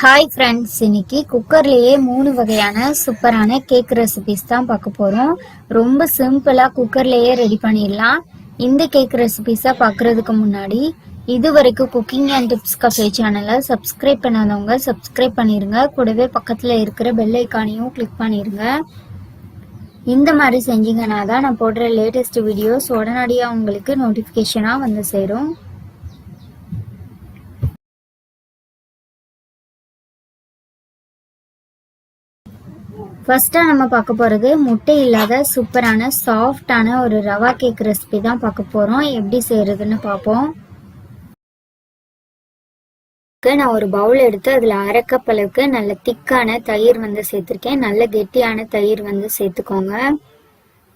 Hi friends இன்னைக்கு குக்கர்லேயே மூணு வகையான சூப்பரான கேக் ரெசிபிஸ் தான் பார்க்க போகிறோம் ரொம்ப சிம்பிளாக குக்கர்லேயே ரெடி பண்ணிடலாம். இந்த கேக் ரெசிபிஸை பார்க்குறதுக்கு முன்னாடி இது வரைக்கும் குக்கிங் அண்ட் டிப்ஸ் கஃபே சேனலை சப்ஸ்கிரைப் பண்ணாதவங்க சப்ஸ்கிரைப் பண்ணிடுங்க கூடவே பக்கத்தில் இருக்கிற பெல் ஐக்கானையும் கிளிக் பண்ணிடுங்க இந்த மாதிரி செஞ்சீங்கன்னா தான் நான் போடுற லேட்டஸ்ட் வீடியோஸ் உடனடியாக உங்களுக்கு நோட்டிஃபிகேஷனாக வந்து சேரும். ஃபஸ்ட்டாக நம்ம பார்க்க போகிறது முட்டை இல்லாத சூப்பரான சாஃப்டான ஒரு ரவா கேக் ரெசிபி தான் பார்க்க போகிறோம் எப்படி செய்கிறதுன்னு பார்ப்போம். நான் ஒரு பவுல் எடுத்து அதில் அரை கப் அளவுக்கு நல்ல திக்கான தயிர் வந்து சேர்த்துருக்கேன். நல்ல கெட்டியான தயிர் வந்து சேர்த்துக்கோங்க.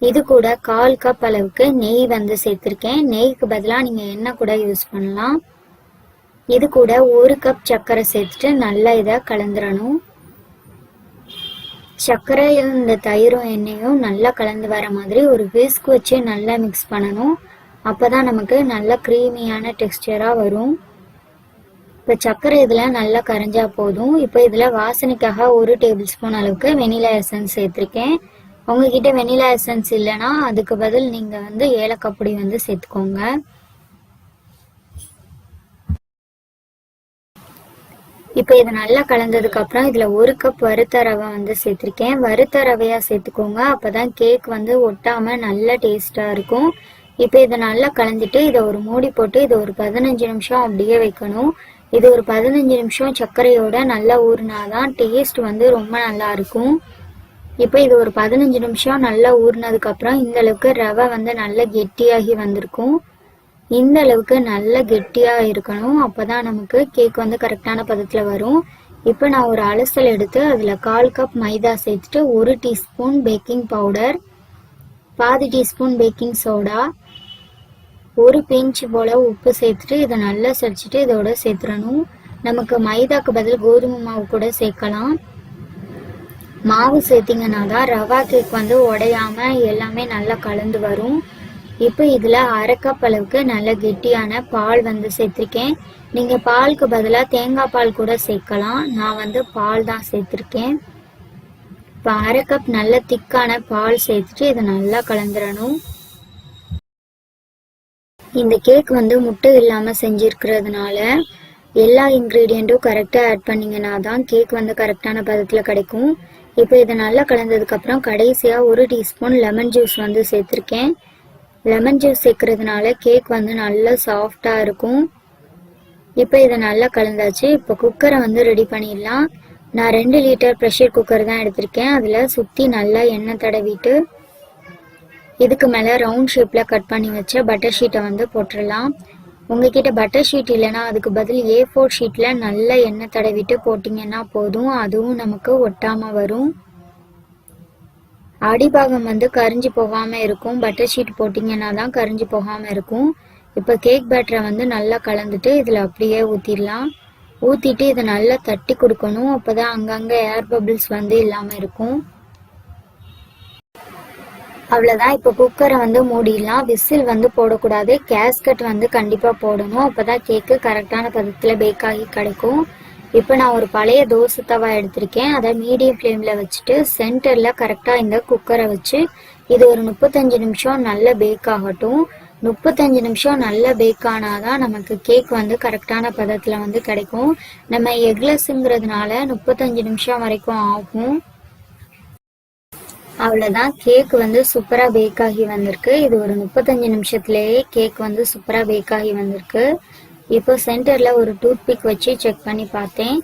இது கூட கால் கப் அளவுக்கு நெய் வந்து சேர்த்துருக்கேன். நெய்க்கு பதிலாக நீங்கள் எண்ணெய் கூட யூஸ் பண்ணலாம். இது கூட ஒரு கப் சர்க்கரை சேர்த்துட்டு நல்லா இதை கலந்துடணும் சர்க்கரையும் இந்த தயிரும் எண்ணெயும் நல்லா கலந்து வர மாதிரி ஒரு விஸ்க் வச்சு நல்லா மிக்ஸ் பண்ணணும். அப்பதான் நமக்கு நல்ல க்ரீமியான டெக்ஸ்டராக வரும். இப்போ சர்க்கரை இதில் நல்லா கரைஞ்சா போதும். இப்போ இதில் வாசனைக்காக ஒரு டேபிள் ஸ்பூன் அளவுக்கு வெனிலா எசன்ஸ் சேர்த்துருக்கேன். உங்ககிட்ட வெனிலா எசன்ஸ் இல்லைன்னா அதுக்கு பதில் நீங்கள் வந்து ஏலக்காய் பொடி வந்து சேர்த்துக்கோங்க. இப்போ இதை நல்லா கலந்ததுக்கு அப்புறம் இதுல ஒரு கப் வறுத்த ரவை வந்து சேர்த்திருக்கேன். வறுத்த ரவையா சேர்த்துக்கோங்க. அப்பதான் கேக் வந்து ஒட்டாம நல்ல டேஸ்டா இருக்கும். இப்போ இதை நல்லா கலந்துட்டு இதை ஒரு மூடி போட்டு இதை ஒரு பதினஞ்சு நிமிஷம் அப்படியே வைக்கணும். இது ஒரு பதினஞ்சு நிமிஷம் சர்க்கரையோட நல்லா ஊறினாதான் டேஸ்ட் வந்து ரொம்ப நல்லா இருக்கும். இப்போ இது ஒரு பதினஞ்சு நிமிஷம் நல்லா ஊறினதுக்கு அப்புறம் இந்த அளவுக்கு ரவை வந்து நல்லா கெட்டியாகி வந்திருக்கும். இந்த அளவுக்கு நல்ல கெட்டியாக இருக்கணும். அப்பதான் நமக்கு கேக் வந்து கரெக்டான பதத்தில் வரும். இப்போ நான் ஒரு அலசல் எடுத்து அதில் கால் கப் மைதா சேர்த்துட்டு ஒரு டீஸ்பூன் பேக்கிங் பவுடர் பாதி டீஸ்பூன் பேக்கிங் சோடா ஒரு பிஞ்ச் போல உப்பு சேர்த்துட்டு இதை நல்லா சரிச்சுட்டு இதோட சேர்த்துடணும். நமக்கு மைதாக்கு பதில் கோதுமை மாவு கூட சேர்க்கலாம். மாவு சேர்த்திங்கன்னா தான் ரவா கேக் வந்து உடையாம எல்லாமே நல்லா கலந்து வரும். இப்போ இதில் அரை கப் அளவுக்கு நல்ல கெட்டியான பால் வந்து சேர்த்துருக்கேன். நீங்கள் பாலுக்கு பதிலாக தேங்காய் பால் கூட சேர்க்கலாம். நான் வந்து பால் தான் சேர்த்துருக்கேன். இப்போ அரை கப் நல்ல திக்கான பால் சேர்த்துட்டு இதை நல்லா கலந்துடணும் இந்த கேக் வந்து முட்டை இல்லாமல் செஞ்சுருக்கிறதுனால எல்லா இன்க்ரீடியண்ட்டும் கரெக்டாக ஆட் பண்ணிங்கன்னா தான் கேக் வந்து கரெக்டான பதத்தில் கிடைக்கும். இப்போ இதை நல்லா கலந்ததுக்கப்புறம் கடைசியாக ஒரு டீஸ்பூன் லெமன் ஜூஸ் வந்து சேர்த்துருக்கேன். லெமன் ஜூஸ் சேர்க்கறதுனால கேக் வந்து நல்லா சாஃப்டாக இருக்கும். இப்போ இதை நல்லா கலந்தாச்சு. இப்போ குக்கரை வந்து ரெடி பண்ணிடலாம். நான் ரெண்டு லிட்டர் ப்ரெஷர் குக்கர் தான் எடுத்திருக்கேன். அதில் சுற்றி நல்லா எண்ணெய் தடவிட்டு இதுக்கு மேலே ரவுண்ட் ஷேப்பில் கட் பண்ணி வச்ச பட்டர் ஷீட்டை வந்து போட்டுடலாம். உங்ககிட்ட பட்டர் ஷீட் இல்லைன்னா அதுக்கு பதில் ஏ ஃபோர் ஷீட்டில் நல்லா எண்ணெய் தடவிட்டு போட்டிங்கன்னா போதும். அதுவும் நமக்கு ஒட்டாமல் வரும். அடிபாகம் வந்து கரிஞ்சு போகாமல் இருக்கும். பட்டர் ஷீட் போட்டிங்கன்னா தான் கரிஞ்சு போகாமல் இருக்கும். இப்போ கேக் பேட்டரை வந்து நல்லா கலந்துட்டு இதில் அப்படியே ஊற்றிடலாம் ஊற்றிட்டு இதை நல்லா தட்டி கொடுக்கணும். அப்போ தான் அங்கங்கே ஏர் பபிள்ஸ் வந்து இல்லாமல் இருக்கும். அவ்வளோதான் இப்போ குக்கரை வந்து மூடிடலாம். விசில் வந்து போடக்கூடாது. கேஸ்கட் வந்து கண்டிப்பாக போடணும். அப்போ தான் கேக்கு கரெக்டான பதத்தில் பேக் ஆகி கிடைக்கும். இப்போ நான் ஒரு பழைய தோசை தவா எடுத்திருக்கேன். அதை மீடியம் ஃப்ளேமில் வச்சுட்டு சென்டரில் கரெக்டாக இந்த குக்கரை வச்சு இது ஒரு முப்பத்தஞ்சு நிமிஷம் நல்ல பேக் ஆகட்டும். முப்பத்தஞ்சு நிமிஷம் நல்ல பேக் ஆனாதான் நமக்கு கேக் வந்து கரெக்டான பதத்தில் வந்து கிடைக்கும். நம்ம எக்லெஸ்ங்கிறதுனால முப்பத்தஞ்சு நிமிஷம் வரைக்கும் ஆகும். அவ்வளோதான் கேக் வந்து சூப்பராக பேக் ஆகி வந்திருக்கு. இது ஒரு முப்பத்தஞ்சு நிமிஷத்துலேயே கேக் வந்து சூப்பராக பேக் ஆகி வந்திருக்கு. இப்போ சென்டரில் ஒரு டூத் பிக் வச்சு செக் பண்ணி பார்த்தேன்.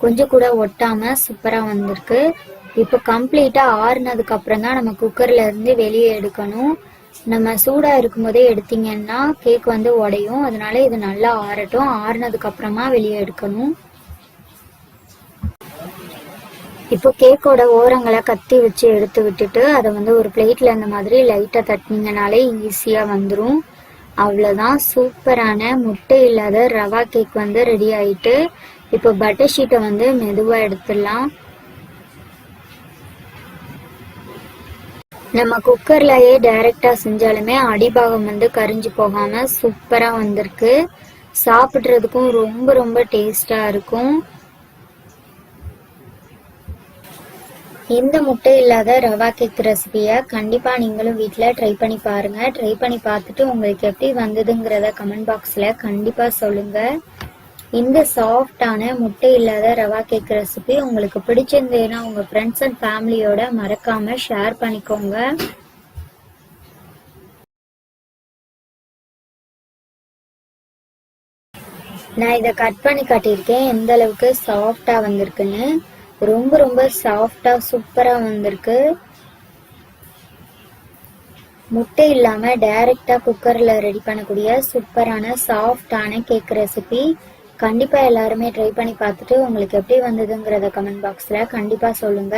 கொஞ்சம் கூட ஒட்டாமல் சூப்பராக வந்திருக்கு. இப்போ கம்ப்ளீட்டாக ஆறுனதுக்கு அப்புறம் தான் நம்ம குக்கர்லேருந்து வெளியே எடுக்கணும். நம்ம சூடாக இருக்கும்போதே எடுத்தீங்கன்னா கேக் வந்து உடையும். அதனால இது நல்லா ஆறட்டும். ஆறுனதுக்கு அப்புறமா வெளியே எடுக்கணும். இப்போ கேக்கோட ஓரங்களை கத்தி வச்சு எடுத்து விட்டுட்டு அதை வந்து ஒரு பிளேட்ல இந்த மாதிரி லைட்டாக தட்டினீங்கனாலே ஈஸியாக வந்துடும் அவ்வளோதான் சூப்பரான முட்டை இல்லாத ரவா கேக் வந்து ரெடி ஆயிட்டு இப்போ பட்டர் ஷீட்டை வந்து மெதுவாக எடுத்துடலாம். நம்ம குக்கர்லயே டைரக்டா செஞ்சாலுமே அடிபாகம் வந்து கரிஞ்சு போகாம சூப்பரா வந்திருக்கு. சாப்பிட்றதுக்கும் ரொம்ப ரொம்ப டேஸ்டா இருக்கும். இந்த முட்டை இல்லாத ரவா கேக் ரெசிபியை கண்டிப்பாக நீங்களும் வீட்டில் ட்ரை பண்ணி பாருங்கள் ட்ரை பண்ணி பார்த்துட்டு உங்களுக்கு எப்படி வந்ததுங்கிறத கமெண்ட் பாக்ஸில் கண்டிப்பாக சொல்லுங்கள் இந்த சாஃப்டான முட்டை இல்லாத ரவா கேக் ரெசிபி உங்களுக்கு பிடிச்சிருந்ததுன்னா உங்கள் ஃப்ரெண்ட்ஸ் அண்ட் ஃபேமிலியோட மறக்காமல் ஷேர் பண்ணிக்கோங்க. நான் இதை கட் பண்ணி காட்டியிருக்கேன். எந்த அளவுக்கு சாஃப்டாக வந்திருக்குன்னு. ரொம்ப ரொம்ப சாஃப்டா சூப்பரா வந்திருக்கு. முட்டை இல்லாம டைரக்டா குக்கர்ல ரெடி பண்ணக்கூடிய சூப்பரான சாஃப்டான கேக் ரெசிபி கண்டிப்பா எல்லாருமே ட்ரை பண்ணி பார்த்துட்டு உங்களுக்கு எப்படி வந்ததுங்கிறத கமெண்ட் பாக்ஸ்ல கண்டிப்பா சொல்லுங்க.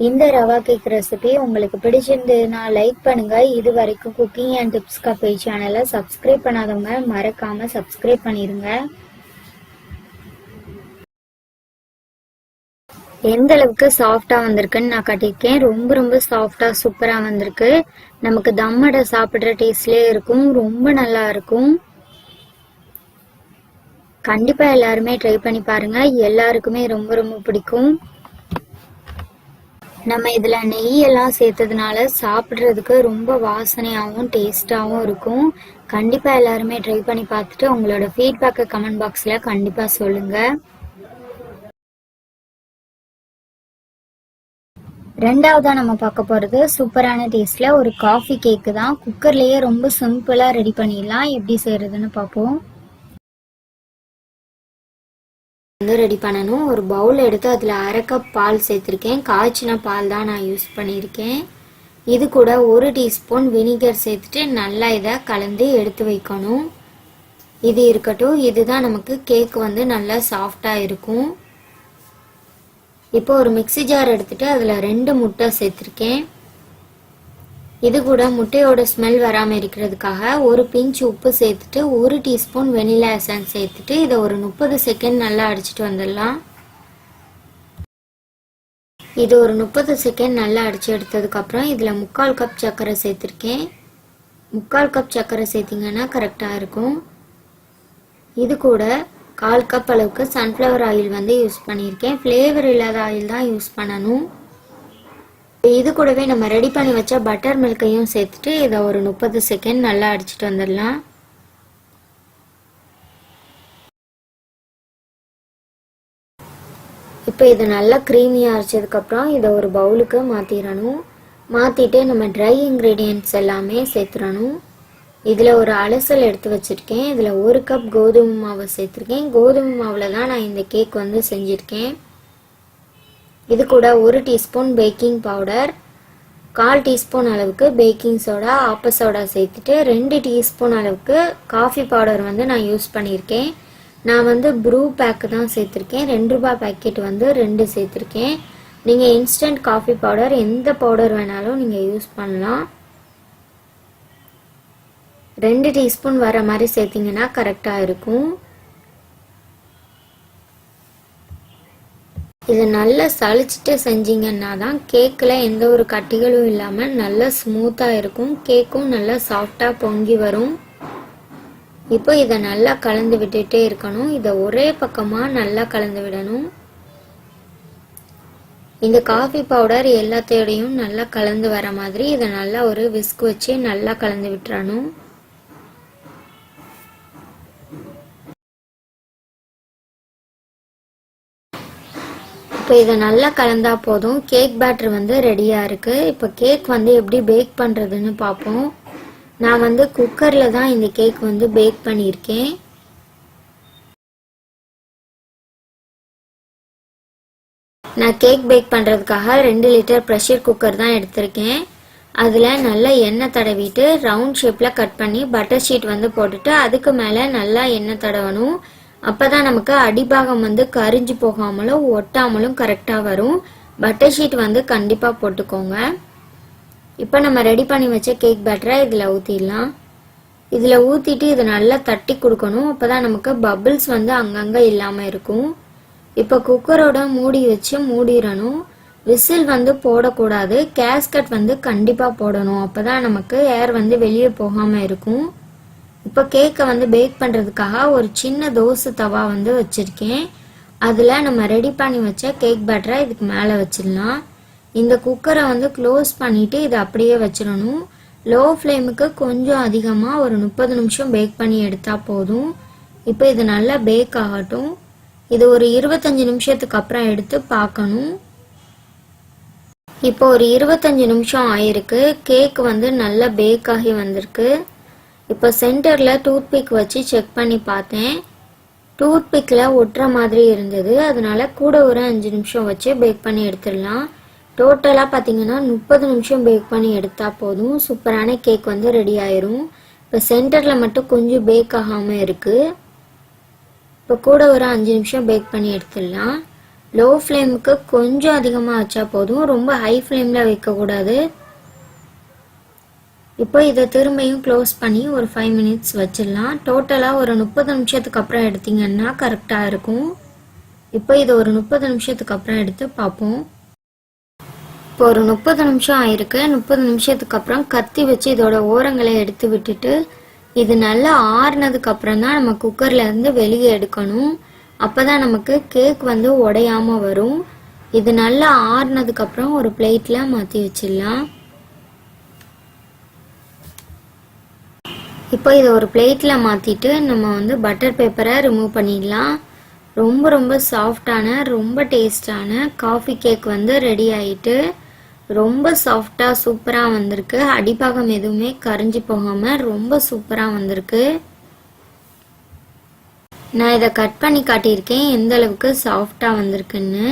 இந்த ரவா கேக் ரெசிபி உங்களுக்கு பிடிச்சிருந்ததுன்னா லைக் பண்ணுங்க. இது வரைக்கும் குக்கிங் அண்ட் டிப்ஸ் கப்பே சேனலை சப்ஸ்கிரைப் பண்ணாதவங்க மறக்காம சப்ஸ்கிரைப் பண்ணிருங்க. எந்த அளவுக்கு சாஃப்டா வந்திருக்குன்னு நான் கட்டியிருக்கேன். ரொம்ப ரொம்ப சாஃப்டா சூப்பரா வந்திருக்கு. நமக்கு தம்மடை சாப்பிடுற டேஸ்ட்லயே இருக்கும். ரொம்ப நல்லா இருக்கும். கண்டிப்பா எல்லாருமே ட்ரை பண்ணி பாருங்க. எல்லாருக்குமே ரொம்ப ரொம்ப பிடிக்கும். நம்ம இதுல நெய் எல்லாம் சேர்த்ததுனால சாப்பிடுறதுக்கு ரொம்ப வாசனையாகவும் டேஸ்ட்டாகவும் இருக்கும். கண்டிப்பா எல்லாருமே ட்ரை பண்ணி பார்த்துட்டு உங்களோட ஃபீட்பேக்கை கமெண்ட் பாக்ஸ்ல கண்டிப்பா சொல்லுங்க. ரெண்டாவதா நம்ம பார்க்க போறது சூப்பரான டேஸ்ட்ல ஒரு காஃபி கேக்கு தான். குக்கர்லயே ரொம்ப சிம்பிளா ரெடி பண்ணிடலாம். எப்படி செய்யறதுன்னு பார்ப்போம். வந்து ரெடி பண்ணணும். ஒரு பவுல் எடுத்து அதில் அரை கப் பால் சேர்த்துருக்கேன். காய்ச்சின பால் தான் நான் யூஸ் பண்ணியிருக்கேன். இது கூட ஒரு டீஸ்பூன் வினிகர் சேர்த்துட்டு நல்லா இதை கலந்து எடுத்து வைக்கணும். இது இருக்கட்டும். இதுதான் நமக்கு கேக் வந்து நல்லா சாஃப்டாக இருக்கும். இப்போ ஒரு மிக்ஸி ஜார் எடுத்துட்டு அதில் ரெண்டு முட்டை சேர்த்துருக்கேன். இது கூட முட்டையோட ஸ்மெல் வராமல் இருக்கிறதுக்காக ஒரு பிஞ்ச் உப்பு சேர்த்துட்டு ஒரு டீஸ்பூன் வெனிலா எசன்ஸ் சேர்த்துட்டு இதை ஒரு முப்பது செகண்ட் நல்லா அடிச்சிட்டு வந்துடலாம். இது ஒரு முப்பது செகண்ட் நல்லா அடிச்சு எடுத்ததுக்கப்புறம் இதில் முக்கால் கப் சர்க்கரை சேர்த்துருக்கேன். முக்கால் கப் சர்க்கரை சேர்த்திங்கன்னா கரெக்டாக இருக்கும். இது கூட கால் கப் அளவுக்கு சன்ஃப்ளவர் ஆயில் வந்து யூஸ் பண்ணியிருக்கேன். ஃப்ளேவர் இல்லாத ஆயில் தான் யூஸ் பண்ணணும். இது கூடவே நம்ம ரெடி பண்ணி வச்ச பட்டர் மில்கையும் சேர்த்துட்டு இதை ஒரு முப்பது செகண்ட் நல்லா அடிச்சுட்டு வந்துடலாம். இப்போ இது நல்லா க்ரீமியாக அரைச்சதுக்கப்புறம் இதை ஒரு பவுலுக்கு மாற்றிடணும் மாற்றிட்டு நம்ம ட்ரை இன்க்ரீடியன்ட்ஸ் எல்லாமே சேர்த்துடணும். இதில் ஒரு அலசல் எடுத்து வச்சுருக்கேன். இதில் ஒரு கப் கோதுமை மாவு சேர்த்துருக்கேன். கோதுமை மாவில் தான் நான் இந்த கேக் வந்து செஞ்சுருக்கேன். இது கூட ஒரு டீஸ்பூன் பேக்கிங் பவுடர் கால் டீஸ்பூன் அளவுக்கு பேக்கிங் சோடா ஆப்ப சோடா சேர்த்துட்டு ரெண்டு டீஸ்பூன் அளவுக்கு காஃபி பவுடர் வந்து நான் யூஸ் பண்ணியிருக்கேன். நான் வந்து ப்ரூ பேக்கு தான் சேர்த்துருக்கேன். ரெண்டு ரூபாய் பேக்கெட் வந்து ரெண்டு சேர்த்துருக்கேன். நீங்கள் இன்ஸ்டன்ட் காஃபி பவுடர் எந்த பவுடர் வேணாலும் நீங்கள் யூஸ் பண்ணலாம். ரெண்டு டீஸ்பூன் வர மாதிரி சேர்த்திங்கன்னா கரெக்டாக இருக்கும். இதை நல்லா சளிச்சிட்டு செஞ்சீங்கன்னா தான் கேக்கில் எந்த ஒரு கட்டிகளும் இல்லாமல் நல்லா ஸ்மூத்தாக இருக்கும். கேக்கும் நல்லா சாஃப்டாக பொங்கி வரும். இப்போ இதை நல்லா கலந்து விட்டுட்டே இருக்கணும். இதை ஒரே பக்கமாக நல்லா கலந்து விடணும். இந்த காஃபி பவுடர் எல்லாத்தோடையும் நல்லா கலந்து வர மாதிரி இதை நல்லா ஒரு விஸ்க் வச்சு நல்லா கலந்து விட்டுறணும். இப்போ இதை நல்லா கலந்தா போதும். கேக் பேட்டர் வந்து ரெடியாக இருக்குது இப்போ கேக் வந்து எப்படி பேக் பண்ணுறதுன்னு பார்ப்போம் நான் வந்து குக்கரில் தான் இந்த கேக் வந்து பேக் பண்ணியிருக்கேன். நான் கேக் பேக் பண்ணுறதுக்காக ரெண்டு லிட்டர் ப்ரெஷர் குக்கர் தான் எடுத்திருக்கேன். அதில் நல்லா எண்ணெய் தடவிட்டு ரவுண்ட் ஷேப்பில் கட் பண்ணி பட்டர் ஷீட் வந்து போட்டுட்டு அதுக்கு மேலே நல்லா எண்ணெய் தடவணும். அப்போதான் நமக்கு அடிபாகம் வந்து கரிஞ்சு போகாமலும் ஒட்டாமலும் கரெக்டாக வரும். பட்டர் ஷீட் வந்து கண்டிப்பாக போட்டுக்கோங்க. இப்போ நம்ம ரெடி பண்ணி வச்ச கேக் பேட்டரை இதில் ஊற்றிடலாம் இதில் ஊற்றிட்டு இதை நல்லா தட்டி கொடுக்கணும். அப்போ தான் நமக்கு பபிள்ஸ் வந்து அங்கங்கே இல்லாமல் இருக்கும். இப்போ குக்கரோட மூடி வச்சு மூடிடணும். விசில் வந்து போடக்கூடாது. கேஸ்கட் வந்து கண்டிப்பாக போடணும். அப்போ தான் நமக்கு ஏர் வந்து வெளியே போகாமல் இருக்கும். இப்போ கேக்கை வந்து பேக் பண்ணுறதுக்காக ஒரு சின்ன தோசை தவா வந்து வச்சுருக்கேன். அதில் நம்ம ரெடி பண்ணி வச்ச கேக் பேட்டரை இதுக்கு மேலே வச்சிடலாம். இந்த குக்கரை வந்து க்ளோஸ் பண்ணிட்டு இதை அப்படியே வச்சிடணும். லோ ஃப்ளேமுக்கு கொஞ்சம் அதிகமாக ஒரு முப்பது நிமிஷம் பேக் பண்ணி எடுத்தால் போதும். இப்போ இது நல்லா பேக் ஆகட்டும். இது ஒரு இருபத்தஞ்சு நிமிஷத்துக்கு அப்புறம் எடுத்து பார்க்கணும். இப்போ ஒரு இருபத்தஞ்சு நிமிஷம் ஆயிருக்கு. கேக் வந்து நல்லா பேக் ஆகி வந்திருக்கு. இப்போ சென்டரில் டூத்பிக் வச்சு செக் பண்ணி பார்த்தேன். டூத்பிக்கில் ஒட்டுற மாதிரி இருந்தது. அதனால கூட ஒரு அஞ்சு நிமிஷம் வச்சு பேக் பண்ணி எடுத்துடலாம். டோட்டலாக பார்த்தீங்கன்னா முப்பது நிமிஷம் பேக் பண்ணி எடுத்தால் போதும். சூப்பரான கேக் வந்து ரெடி ஆயிரும். இப்போ சென்டரில் மட்டும் கொஞ்சம் பேக் ஆகாமல் இருக்குது இப்போ கூட ஒரு அஞ்சு நிமிஷம் பேக் பண்ணி எடுத்துடலாம். லோ ஃப்ளேமுக்கு கொஞ்சம் அதிகமாக வச்சா போதும். ரொம்ப ஹை ஃப்ளேமில் வைக்கக்கூடாது. இப்போ இதை திரும்பியும் க்ளோஸ் பண்ணி ஒரு ஃபைவ் மினிட்ஸ் வச்சிடலாம். டோட்டலாக ஒரு முப்பது நிமிஷத்துக்கு அப்புறம் எடுத்தீங்கன்னா கரெக்டாக இருக்கும். இப்போ இதை ஒரு முப்பது நிமிஷத்துக்கு அப்புறம் எடுத்து பார்ப்போம். இப்போ ஒரு முப்பது நிமிஷம் ஆயிருக்கு. முப்பது நிமிஷத்துக்கு அப்புறம் கத்தி வச்சு இதோட ஓரங்களை எடுத்து விட்டுட்டு இது நல்லா ஆறுனதுக்கு அப்புறம் தான் நம்ம குக்கர்ல இருந்து வெளியே எடுக்கணும். அப்பதான் நமக்கு கேக் வந்து உடையாம வரும். இது நல்லா ஆறுனதுக்கு அப்புறம் ஒரு பிளேட்ல மாத்தி வச்சிடலாம். இப்போ இதை ஒரு பிளேட்டில் மாற்றிட்டு நம்ம வந்து பட்டர் பேப்பரை ரிமூவ் பண்ணிடலாம். ரொம்ப ரொம்ப சாஃப்டான ரொம்ப டேஸ்டான காஃபி கேக் வந்து ரெடி ஆயிட்டு ரொம்ப சாஃப்டாக சூப்பராக வந்திருக்கு. அடிப்பாகம் எதுவுமே கரைஞ்சி போகாமல் ரொம்ப சூப்பராக வந்திருக்கு. நான் இதை கட் பண்ணி காட்டியிருக்கேன் எந்த அளவுக்கு சாஃப்டாக வந்திருக்குன்னு.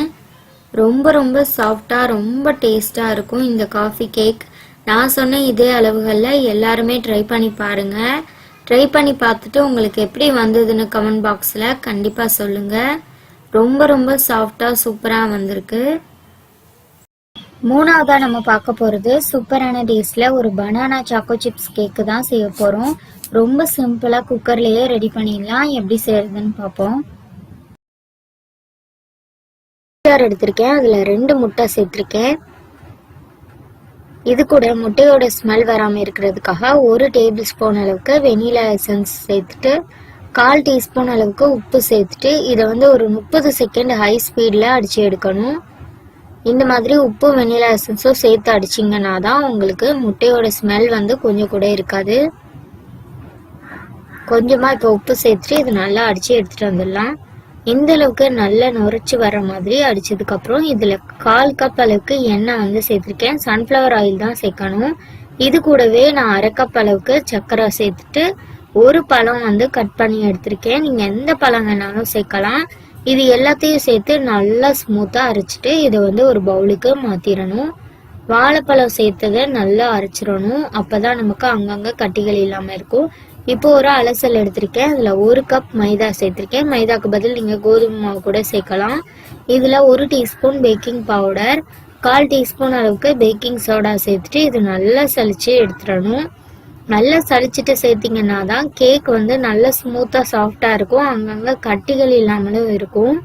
ரொம்ப ரொம்ப சாஃப்டாக ரொம்ப டேஸ்டாக இருக்கும் இந்த காஃபி கேக் நான் சொன்ன இதே அளவுகளில் எல்லாருமே ட்ரை பண்ணி பாருங்க. ட்ரை பண்ணி பார்த்துட்டு உங்களுக்கு எப்படி வந்ததுன்னு கமெண்ட் பாக்ஸில் கண்டிப்பாக சொல்லுங்கள் ரொம்ப ரொம்ப சாஃப்டாக சூப்பராக வந்திருக்கு. மூணாவதாக நம்ம பார்க்க போகிறது சூப்பரான டேஸில் ஒரு பனானா சாக்கோ சிப்ஸ் கேக்கு தான் செய்ய போகிறோம் ரொம்ப சிம்பிளாக குக்கர்லேயே ரெடி பண்ணிடலாம். எப்படி செய்யறதுன்னு பார்ப்போம். எடுத்திருக்கேன். அதில் ரெண்டு முட்டை சேர்த்துருக்கேன். இது கூட முட்டையோட ஸ்மெல் வராமல் இருக்கிறதுக்காக ஒரு டேபிள் ஸ்பூன் அளவுக்கு வெனிலா எசன்ஸ் சேர்த்துட்டு கால் டீஸ்பூன் அளவுக்கு உப்பு சேர்த்துட்டு இதை வந்து ஒரு முப்பது செகண்ட் ஹை ஸ்பீடில் அடித்து எடுக்கணும். இந்த மாதிரி உப்பு வெனிலா எசன்ஸும் சேர்த்து அடிச்சிங்கன்னா தான் உங்களுக்கு முட்டையோட ஸ்மெல் வந்து கொஞ்சம் கூட இருக்காது. கொஞ்சமாக இப்போ உப்பு சேர்த்துட்டு இது நல்லா அடித்து எடுத்துகிட்டு வந்துடலாம். இந்த அளவுக்கு நல்லா நுரைச்சி வர மாதிரி அடித்ததுக்கப்புறம் இதில் கால் கப் அளவுக்கு எண்ணெய் வந்து சேர்த்துருக்கேன். சன்ஃப்ளவர் ஆயில் தான் சேர்க்கணும். இது கூடவே நான் அரை கப் அளவுக்கு சர்க்கரை சேர்த்துட்டு ஒரு பழம் வந்து கட் பண்ணி எடுத்திருக்கேன். நீங்கள் எந்த பழம் வேணாலும் சேர்க்கலாம். இது எல்லாத்தையும் சேர்த்து நல்லா ஸ்மூத்தாக அரைச்சிட்டு இதை வந்து ஒரு பவுலுக்கு மாற்றிடணும் வாழைப்பழம் சேர்த்ததை நல்லா அரைச்சிடணும். அப்போ தான் நமக்கு அங்கங்கே கட்டிகள் இல்லாமல் இருக்கும். இப்போ ஒரு அலசல் எடுத்திருக்கேன். அதில் ஒரு கப் மைதா சேர்த்துருக்கேன். மைதாக்கு பதில் நீங்கள் கோதுமை மாவு கூட சேர்க்கலாம். இதில் ஒரு டீஸ்பூன் பேக்கிங் பவுடர் கால் டீஸ்பூன் அளவுக்கு பேக்கிங் சோடா சேர்த்துட்டு இது நல்லா சளிச்சு எடுத்துடணும். நல்லா சலிச்சிட்டு சேர்த்தீங்கன்னா தான் கேக் வந்து நல்லா ஸ்மூத்தாக சாஃப்டாக இருக்கும். அங்கங்கே கட்டிகள் இல்லாமலும் இருக்கும்.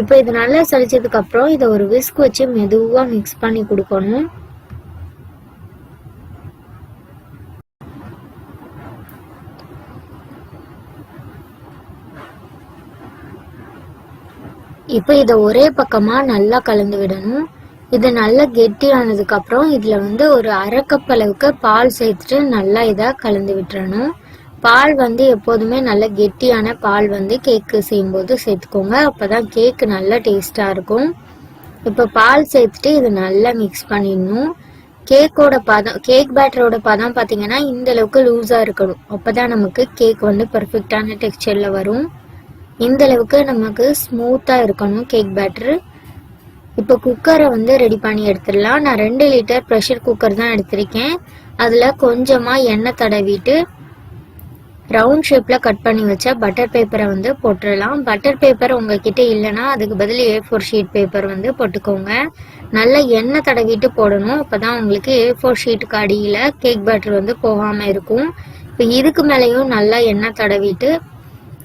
இப்போ இது நல்லா சளிச்சதுக்கப்புறம் இதை ஒரு விஸ்க் வச்சு மெதுவாக மிக்ஸ் பண்ணி கொடுக்கணும். இப்போ இதை ஒரே பக்கமாக நல்லா கலந்து விடணும். இது நல்லா கெட்டியானதுக்கு அப்புறம் வந்து ஒரு அரைக்கப் அளவுக்கு பால் சேர்த்துட்டு நல்லா இதாக கலந்து விட்டுறணும். பால் வந்து எப்போதுமே நல்ல கெட்டியான பால் வந்து கேக்கு செய்யும்போது சேர்த்துக்கோங்க. அப்போ தான் கேக்கு நல்லா டேஸ்ட்டாக இருக்கும். இப்போ பால் சேர்த்துட்டு இது நல்லா மிக்ஸ் பண்ணிடணும். கேக்கோட பதம் கேக் பேட்டரோட பதம் பார்த்தீங்கன்னா இந்த அளவுக்கு லூஸாக இருக்கணும். அப்பதான் நமக்கு கேக் வந்து பர்ஃபெக்டான டெக்ஸ்டரில் வரும். இந்த அளவுக்கு நமக்கு ஸ்மூத்தா இருக்கணும் கேக் பேட்டர் இப்போ குக்கரை வந்து ரெடி பண்ணி எடுத்துடலாம். நான் ரெண்டு லிட்டர் ப்ரெஷர் குக்கர் தான் எடுத்திருக்கேன். அதில் கொஞ்சமாக எண்ணெய் தடவிட்டு ரவுண்ட் ஷேப்பில் கட் பண்ணி வச்ச பட்டர் பேப்பரை வந்து போட்டுடலாம். பட்டர் பேப்பர் உங்ககிட்ட இல்லைன்னா அதுக்கு பதில் ஏ ஃபோர் ஷீட் பேப்பர் வந்து போட்டுக்கோங்க. நல்லா எண்ணெய் தடவிட்டு போடணும். அப்போ தான் உங்களுக்கு ஏ ஃபோர் ஷீட்டுக்கு அடியில் கேக் பேட்டர் வந்து போகாமல் இருக்கும். இப்போ இதுக்கு மேலேயும் நல்லா எண்ணெய் தடவிட்டு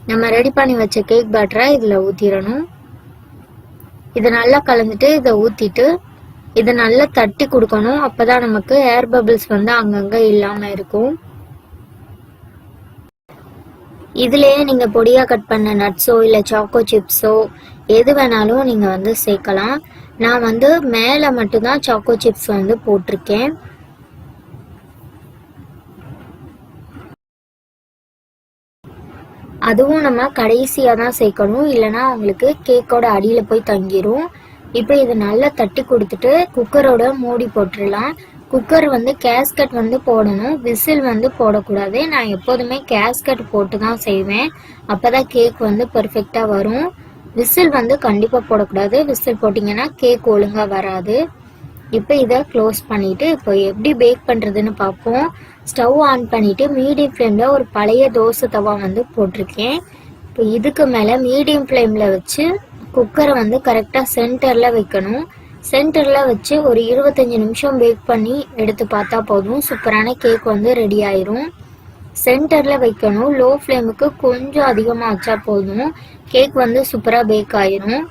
நம்ம ரெடி பண்ணி வச்ச கேக் பேட்டரை இதில் ஊற்றிடணும் இதை நல்லா கலந்துட்டு இதை ஊற்றிட்டு இதை நல்லா தட்டி கொடுக்கணும். அப்போ தான் நமக்கு ஏர் பபிள்ஸ் வந்து அங்கங்கே இல்லாமல் இருக்கும். இதுலேயே நீங்கள் பொடியாக கட் பண்ண நட்ஸோ இல்லை சாக்கோ சிப்ஸோ எது வேணாலும் நீங்கள் வந்து சேர்க்கலாம். நான் வந்து மேலே மட்டும்தான் சாக்கோ சிப்ஸ் வந்து போட்டிருக்கேன். அதுவும் நம்ம கடைசியாக தான் சேர்க்கணும். இல்லைன்னா உங்களுக்கு கேக்கோட அடியில் போய் தங்கிடும் இப்போ இதை நல்லா தட்டி கொடுத்துட்டு குக்கரோட மூடி போட்டுடலாம். குக்கர் வந்து கேஸ்கட் வந்து போடணும். விசில் வந்து போடக்கூடாது. நான் எப்போதுமே கேஸ்கட் போட்டு தான் செய்வேன். அப்போ தான் கேக் வந்து பர்ஃபெக்டாக வரும். விசில் வந்து கண்டிப்பாக போடக்கூடாது. விசில் போட்டிங்கன்னா கேக் ஒழுங்காக வராது. இப்போ இதை க்ளோஸ் பண்ணிட்டு இப்போ எப்படி பேக் பண்ணுறதுன்னு பார்ப்போம் ஸ்டவ் ஆன் பண்ணிட்டு மீடியம் ஃப்ளேமில் ஒரு பழைய தோசை தவா வந்து போட்டிருக்கேன். இப்போ இதுக்கு மேலே மீடியம் ஃப்ளேமில் வச்சு குக்கரை வந்து கரெக்டாக சென்டரில் வைக்கணும். சென்டரில் வச்சு ஒரு இருபத்தஞ்சி நிமிஷம் பேக் பண்ணி எடுத்து பார்த்தா போதும். சூப்பரான கேக் வந்து ரெடி ஆயிரும். சென்டரில் வைக்கணும். லோ ஃப்ளேமுக்கு கொஞ்சம் அதிகமாக வச்சா போதும். கேக் வந்து சூப்பராக பேக் ஆயிரும்.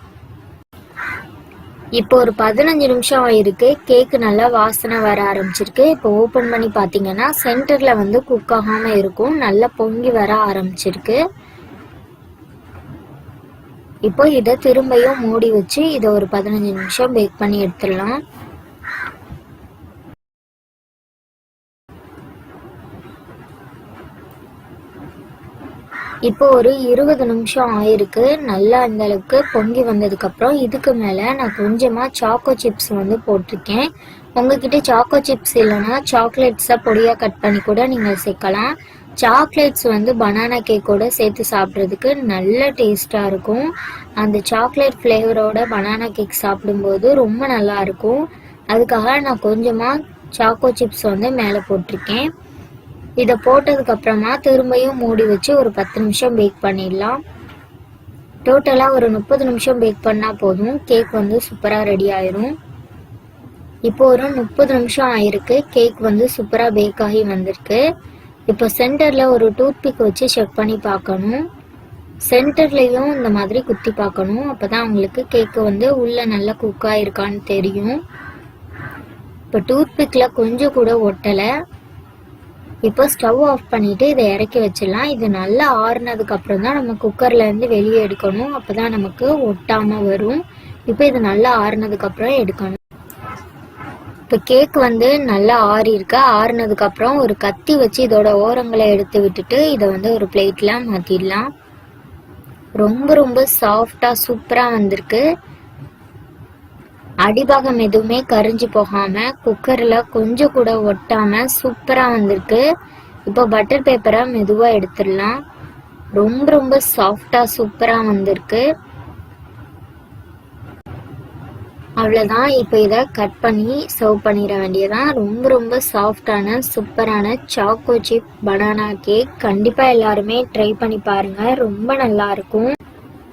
இப்போ ஒரு பதினஞ்சு நிமிஷம் ஆயிருக்கு. கேக்கு நல்லா வாசனை வர ஆரம்பிச்சிருக்கு. இப்போ ஓப்பன் பண்ணி பார்த்தீங்கன்னா சென்டர்ல வந்து குக் ஆகாம இருக்கும். நல்லா பொங்கி வர ஆரம்பிச்சிருக்கு. இப்போ இதை திரும்பியும் மூடி வச்சு இதை ஒரு பதினஞ்சு நிமிஷம் பேக் பண்ணி எடுத்துடலாம். இப்போ ஒரு இருபது நிமிஷம் ஆயிருக்கு. நல்லா அந்த அளவுக்கு பொங்கி வந்ததுக்கு அப்புறம் இதுக்கு மேல நான் கொஞ்சமா சாக்கோ சிப்ஸ் வந்து போட்டிருக்கேன். உங்ககிட்ட சாக்கோ சிப்ஸ் இல்லைன்னா சாக்லேட்ஸை பொடியா கட் பண்ணி கூட நீங்க சேர்க்கலாம். சாக்லேட்ஸ் வந்து பனானா கேக்கோட சேர்த்து சாப்பிட்றதுக்கு நல்ல டேஸ்டா இருக்கும். அந்த சாக்லேட் ஃப்ளேவரோட பனானா கேக் சாப்பிடும்போது ரொம்ப நல்லா இருக்கும். அதுக்காக நான் கொஞ்சமா சாக்கோ சிப்ஸ் வந்து மேலே போட்டிருக்கேன். இதை போட்டதுக்கு அப்புறமா திரும்பியும் மூடி வச்சு ஒரு பத்து நிமிஷம் பேக் பண்ணிடலாம். டோட்டலாக ஒரு முப்பது நிமிஷம் பேக் பண்ணால் போதும். கேக் வந்து சூப்பராக ரெடி ஆயிரும். இப்போ ஒரு முப்பது நிமிஷம் ஆயிருக்கு. கேக் வந்து சூப்பராக பேக் ஆகி வந்திருக்கு. இப்போ சென்டரில் ஒரு டூத் பிக் வச்சு செக் பண்ணி பார்க்கணும். சென்டர்லேயும் இந்த மாதிரி குத்தி பார்க்கணும். அப்போ தான் உங்களுக்கு கேக்கு வந்து உள்ளே நல்லா குக் ஆயிருக்கான்னு தெரியும். இப்போ டூத் பிக்கில் கொஞ்சம் கூட ஒட்டலை. இப்போ ஸ்டவ் ஆஃப் பண்ணிட்டு இதை இறக்கி வச்சிடலாம். இது நல்லா ஆறுனதுக்கு அப்புறம் தான் நம்ம குக்கர்ல இருந்து வெளியே எடுக்கணும். அப்பதான் நமக்கு ஒட்டாம வரும். இப்போ இது நல்லா ஆறுனதுக்கு அப்புறம் எடுக்கணும். இப்போ கேக் வந்து நல்லா ஆறி இருக்கு. ஆறுனதுக்கு அப்புறம் ஒரு கத்தி வச்சு இதோட ஓரங்களை எடுத்து விட்டுட்டு இதை வந்து ஒரு பிளேட்ல மாத்திடலாம். ரொம்ப ரொம்ப சாஃப்டா சூப்பரா வந்திருக்கு. அடிபாகம் எதுவுமே கரிஞ்சு போகாம குக்கர்ல கொஞ்சம் கூட ஒட்டாம சூப்பரா வந்திருக்கு. இப்போ பட்டர் பேப்பரை மெதுவா எடுத்துடலாம். ரொம்ப ரொம்ப சாஃப்டா சூப்பரா வந்திருக்கு. அவ்வளோதான் இப்போ இதை கட் பண்ணி சர்வ் பண்ணிட வேண்டியதான் ரொம்ப ரொம்ப சாஃப்டான சூப்பரான சாக்கோ சிப் பனானா கேக் கண்டிப்பாக எல்லாருமே ட்ரை பண்ணி பாருங்க. ரொம்ப நல்லாயிருக்கும்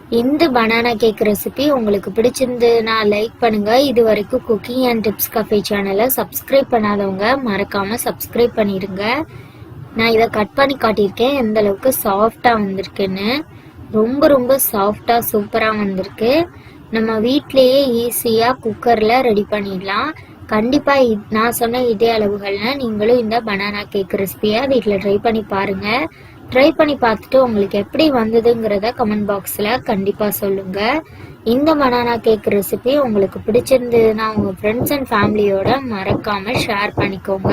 இந்த பனானா கேக் ரெசிபி உங்களுக்கு பிடிச்சிருந்ததுன்னா லைக் பண்ணுங்க. இது வரைக்கும் குக்கிங் அண்ட் டிப்ஸ் கஃபே சேனலை சப்ஸ்கிரைப் பண்ணாதவங்க மறக்காம சப்ஸ்கிரைப் பண்ணிடுங்க. நான் இதை கட் பண்ணி காட்டியிருக்கேன். எந்த அளவுக்கு சாஃப்டா வந்திருக்குன்னு. ரொம்ப ரொம்ப சாஃப்டா சூப்பரா வந்திருக்கு. நம்ம வீட்லயே ஈஸியா குக்கர்ல ரெடி பண்ணிடலாம். கண்டிப்பா நான் சொன்ன இதே அளவுகள்ல நீங்களும் இந்த பனானா கேக் ரெசிபியை வீட்டில் ட்ரை பண்ணி பாருங்கள் ட்ரை பண்ணி பார்த்துட்டு உங்களுக்கு எப்படி வந்ததுங்கிறத கமெண்ட் பாக்ஸில் கண்டிப்பாக சொல்லுங்கள் இந்த பனானா கேக் ரெசிபி உங்களுக்கு பிடிச்சிருந்ததுன்னா உங்கள் ஃப்ரெண்ட்ஸ் அண்ட் ஃபேமிலியோட மறக்காமல் ஷேர் பண்ணிக்கோங்க.